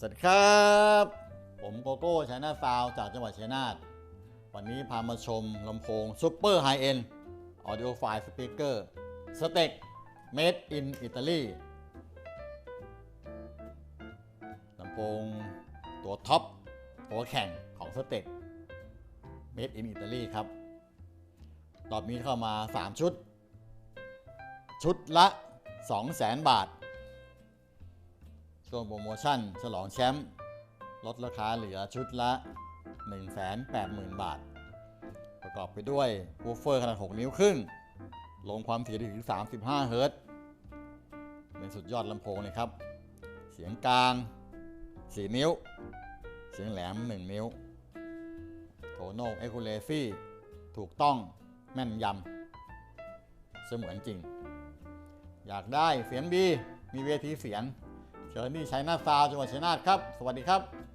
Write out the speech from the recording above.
สวัสดีครับ ผมโกโก้ชัยนาซาวจากจังหวัดชัยนาทวันนี้พามาชมลำโพงซูเปอร์ไฮเอ็นออดิโอไฟล์สปีกเกอร์สเต็กเมดอินอิตาลีลำโพงตัวท็อปตัวแข่งของสเต็กเมดอินอิตาลีครับรอบนี้เข้ามา 3 ชุด ชุดละ 200,000 บาท ช่วงโปรโมชั่น ฉลองแชมป์ลดราคาเหลือชุดละ 180,000 บาท ประกอบไปด้วยวูฟเฟอร์ขนาด 6 นิ้วครึ่ง ลงความถี่ได้ถึง 35 เฮิรตซ์เป็นสุดยอดลำโพงเลยครับ เสียงกลาง 4 นิ้ว เสียงแหลม 1 นิ้วโทโนเอคูเลซี่ถูกต้องแม่นยำเสมือนจริง อยากได้เสียงดีมีเวทีเสียง เชิญที่ชัยนาทซาวจังหวัดชัยนาทครับ สวัสดีครับ